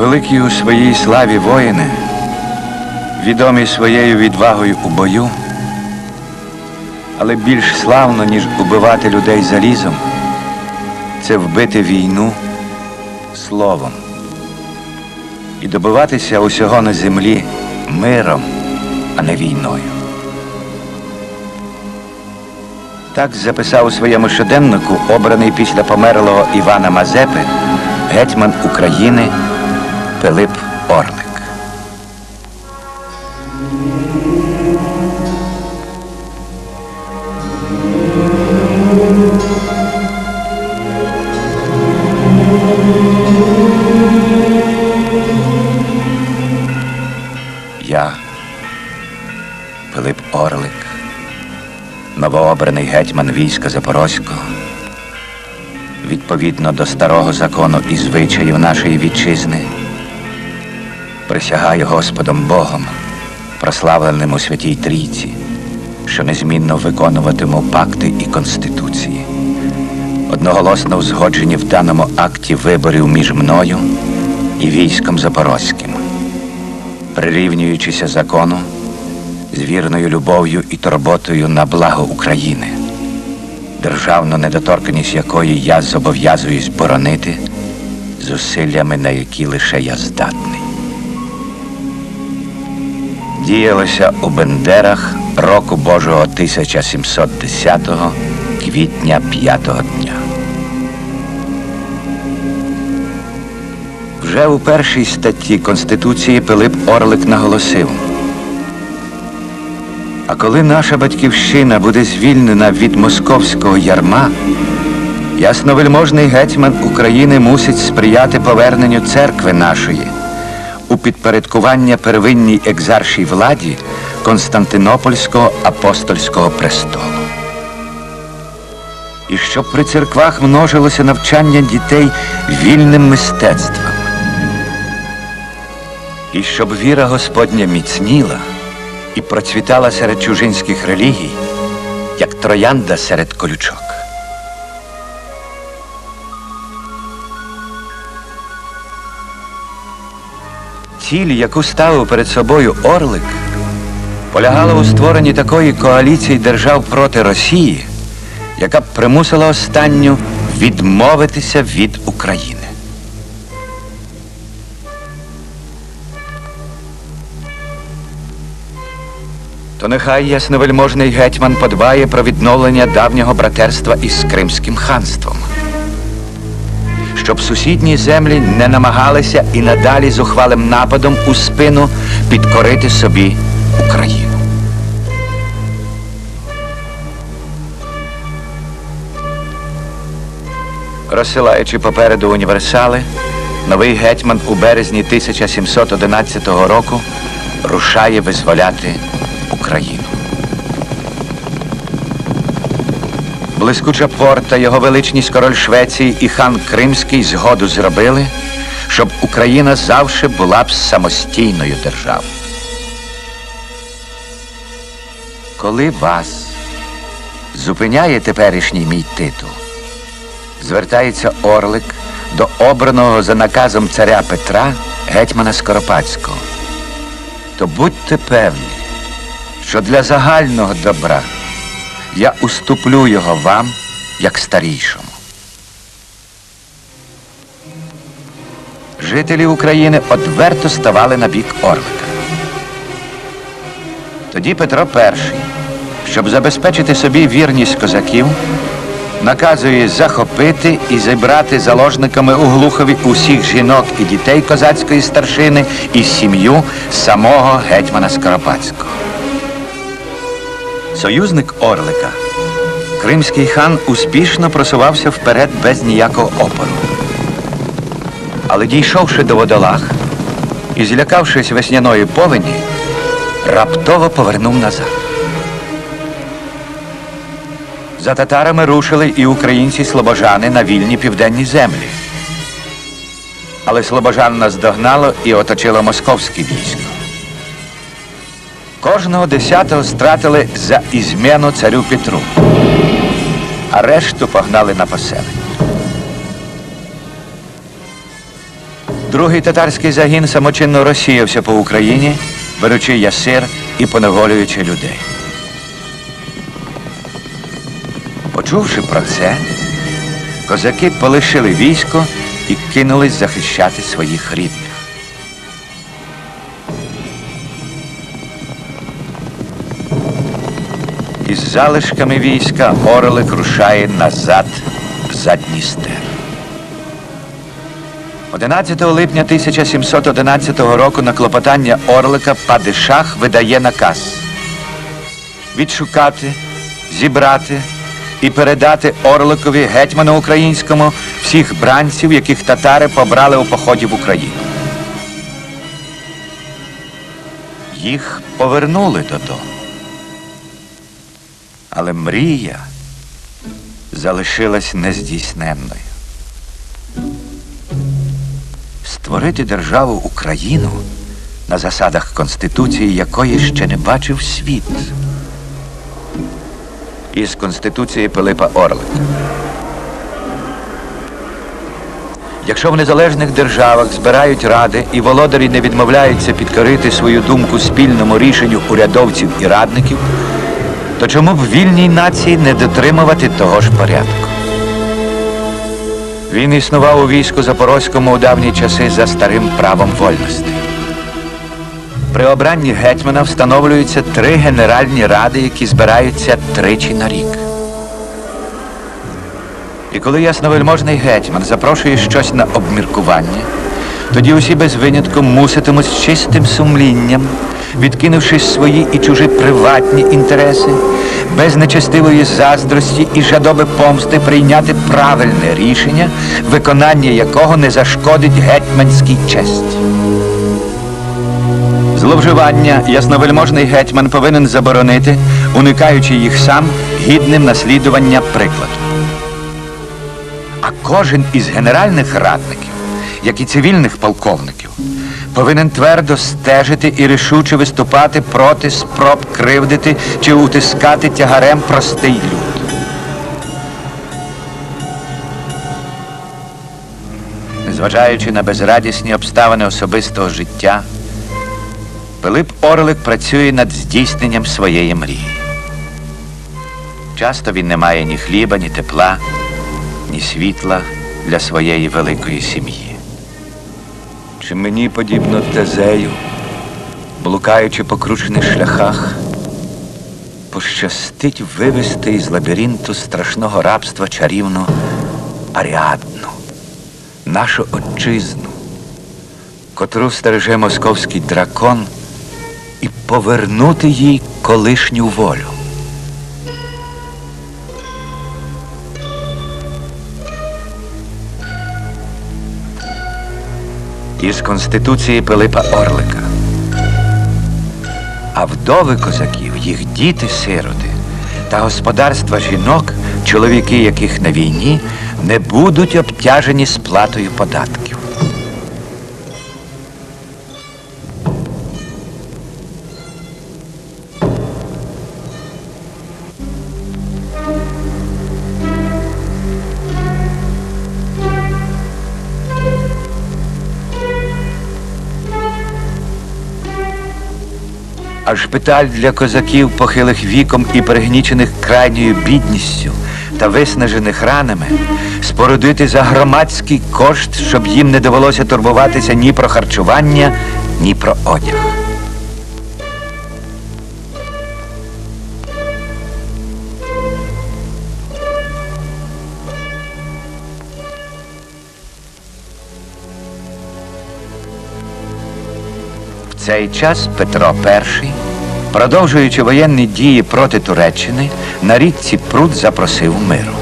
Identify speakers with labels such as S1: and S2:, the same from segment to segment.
S1: Великі у своїй славі воїни, відомі своєю відвагою у бою, але більш славно, ніж убивати людей залізом, це вбити війну словом і добиватися усього на землі миром, а не війною. Так записав у своєму щоденнику обраний після померлого Івана Мазепи гетьман України Пилип Орлик. Я, Пилип Орлик, новообраний гетьман війська Запорозького, відповідно до старого закону і звичаїв нашої вітчизни, присягаю Господом Богом, прославленим у Святій Трійці, що незмінно виконуватиму пакти і конституції, одноголосно узгоджені в даному акті виборів між мною і військом Запорозьким, прирівнюючися закону з вірною любов'ю і турботою на благо України державну недоторканість якої я зобов'язуюсь боронити зусиллями, на які лише я здатний. Діялося у Бендерах року Божого 1710 квітня 5 дня. Вже у першій статті Конституції Пилип Орлик наголосив. А коли наша батьківщина буде звільнена від московського ярма, ясновельможний гетьман України мусить сприяти поверненню церкви нашої у підпорядкування первинній екзаршій владі Константинопольського апостольського престолу. І щоб при церквах множилося навчання дітей вільним мистецтвом. І щоб віра Господня міцніла і процвітала серед чужинських релігій, як троянда серед колючок. Ціль, яку ставив перед собою Орлик, полягала у створенні такої коаліції держав проти Росії, яка б примусила останню відмовитися від України. То нехай ясновельможний гетьман подбає про відновлення давнього братерства із Кримським ханством, щоб сусідні землі не намагалися і надалі зухвалим нападом у спину підкорити собі Україну. Розсилаючи попереду універсали, новий гетьман у березні 1711 року рушає визволяти Україну. Блискуча порта, його величність король Швеції і хан Кримський згоду зробили, щоб Україна завжди була б самостійною державою. Коли вас зупиняє теперішній мій титул, звертається Орлик до обраного за наказом царя Петра гетьмана Скоропадського. То будьте певні, що для загального добра я уступлю його вам як старішому. Жителі України одверто ставали на бік Орлика. Тоді Петро І, щоб забезпечити собі вірність козаків, наказує захопити і зібрати заложниками у Глухові усіх жінок і дітей козацької старшини і сім'ю самого гетьмана Скоропадського. Союзник Орлика, кримський хан успішно просувався вперед без ніякого опору. Але дійшовши до водолах і злякавшись весняної повені, раптово повернув назад. За татарами рушили і українці-слобожани на вільні південні землі. Але слобожан наздогнало і оточило московське військо. Кожного десятого стратили за ізмену царю Петру, а решту погнали на поселення. Другий татарський загін самочинно розсіявся по Україні, беручи ясир і поневолюючи людей. Почувши про це, козаки полишили військо і кинулись захищати своїх рідних. Залишками війська Орлик рушає назад в Задністер. 11 липня 1711 року на клопотання Орлика Падишах видає наказ відшукати, зібрати і передати Орликові гетьману українському всіх бранців, яких татари побрали у поході в Україну. Їх повернули додому. Але мрія залишилась нездійсненною. Створити державу Україну на засадах Конституції, якої ще не бачив світ. Із Конституції Пилипа Орлика. Якщо в незалежних державах збирають ради і володарі не відмовляються підкорити свою думку спільному рішенню урядовців і радників, то чому б вільній нації не дотримувати того ж порядку? Він існував у війську Запорозькому у давні часи за старим правом вольності. При обранні гетьмана встановлюються три генеральні ради, які збираються тричі на рік. І коли ясновельможний гетьман запрошує щось на обміркування, тоді усі без винятку муситимуть з чистим сумлінням, відкинувши свої і чужі приватні інтереси, без нечестивої заздрості і жадоби помсти прийняти правильне рішення, виконання якого не зашкодить гетьманській честі. Зловживання ясновельможний гетьман повинен заборонити, уникаючи їх сам гідним наслідування прикладу. А кожен із генеральних радників, як і цивільних полковників, повинен твердо стежити і рішуче виступати проти спроб кривдити чи утискати тягарем простий люд. Незважаючи на безрадісні обставини особистого життя, Пилип Орлик працює над здійсненням своєї мрії. Часто він не має ні хліба, ні тепла, ні світла для своєї великої сім'ї. Чи мені подібно тезею, блукаючи по кручених шляхах, пощастить вивести із лабіринту страшного рабства чарівну Аріадну, нашу отчизну, котру стереже московський дракон, і повернути їй колишню волю. Із Конституції Пилипа Орлика. А вдови козаків, їх діти-сироти та господарства жінок, чоловіки яких на війні, не будуть обтяжені сплатою податків. А шпиталь для козаків, похилих віком і перегнічених крайньою бідністю та виснажених ранами, спорудити за громадський кошт, щоб їм не довелося турбуватися ні про харчування, ні про одяг. Цей час Петро І, продовжуючи воєнні дії проти Туреччини, на річці Прут запросив миру.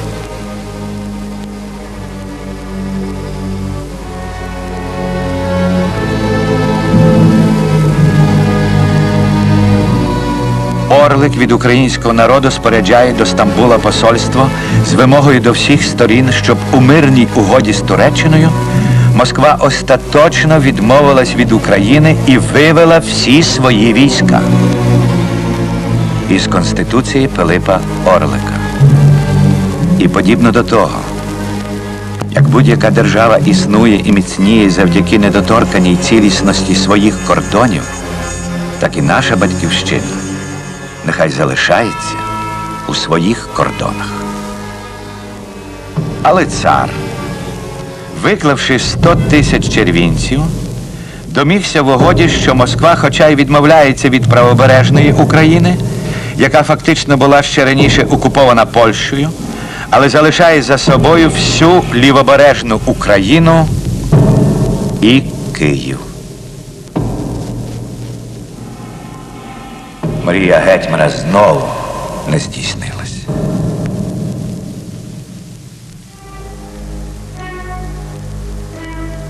S1: Орлик від українського народу споряджає до Стамбула посольство з вимогою до всіх сторін, щоб у мирній угоді з Туреччиною Москва остаточно відмовилась від України і вивела всі свої війська. Із Конституції Пилипа Орлика. І подібно до того, Як будь-яка держава існує і міцніє завдяки недоторканій цілісності своїх кордонів, так і наша батьківщина нехай залишається у своїх кордонах. Але цар, виклавши 100 тисяч червінців, домігся в угоді, що Москва, хоча й відмовляється від правобережної України, яка фактично була ще раніше окупована Польщею, але залишає за собою всю лівобережну Україну і Київ. Мрія гетьмана знову не здійснилась.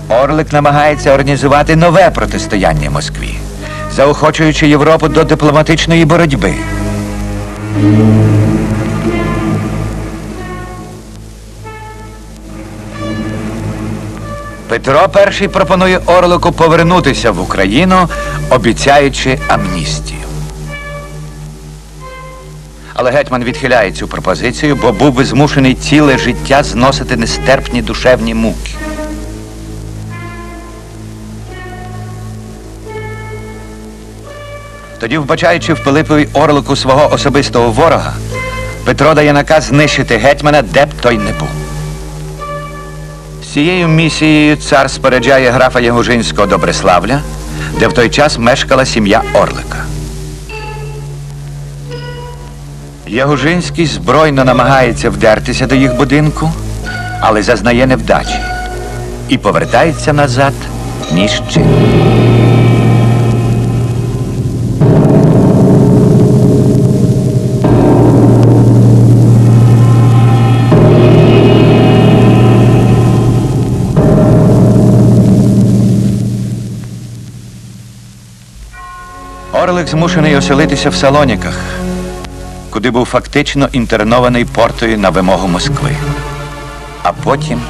S1: Орлик намагається організувати нове протистояння Москві, заохочуючи Європу до дипломатичної боротьби. Петро І пропонує Орлику повернутися в Україну, обіцяючи амністію. Але гетьман відхиляє цю пропозицію, бо був би змушений ціле життя зносити нестерпні душевні муки. Тоді, вбачаючи в Пилипові Орлику свого особистого ворога, Петро дає наказ знищити гетьмана, де б той не був. З цією місією цар споряджає графа Ягужинського до Бреславля, де в той час мешкала сім'я Орлика. Ягужинський збройно намагається вдертися до їх будинку, але зазнає невдачі і повертається назад ні чим. Орлик змушений оселитися в Салоніках, куди був фактично інтернований портою на вимогу Москви, а потім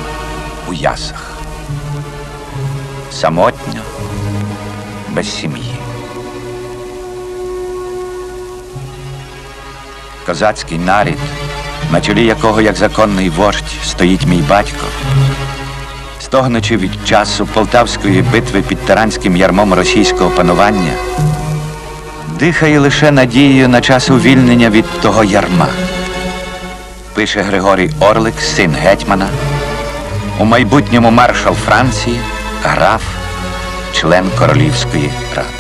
S1: у Ясах. Самотньо, без сім'ї. Козацький нарід, на чолі якого, як законний вождь, стоїть мій батько, стогнучи від часу Полтавської битви під таранським ярмом російського панування, дихає лише надією на час увільнення від того ярма. Пише Григорій Орлик, син гетьмана, у майбутньому маршал Франції, граф, член Королівської ради.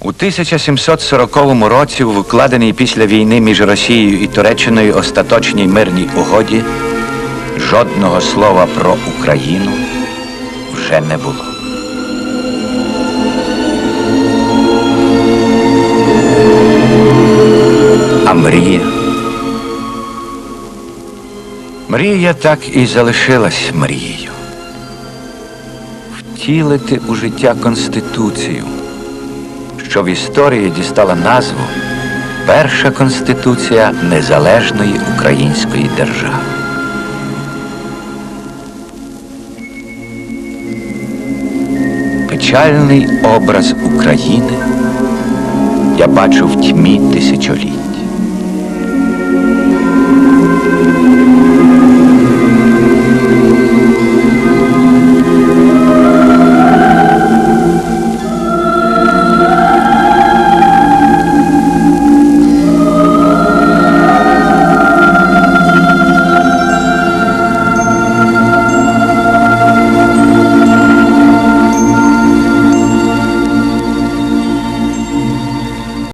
S1: У 1740 році, в укладеній після війни між Росією і Туреччиною остаточній мирній угоді, жодного слова про Україну вже не було. А мрія? Мрія так і залишилась мрією. Втілити у життя Конституцію що в історії дістала назву Перша Конституція Незалежної Української держави. Печальний образ України я бачу в тьмі тисячоліть.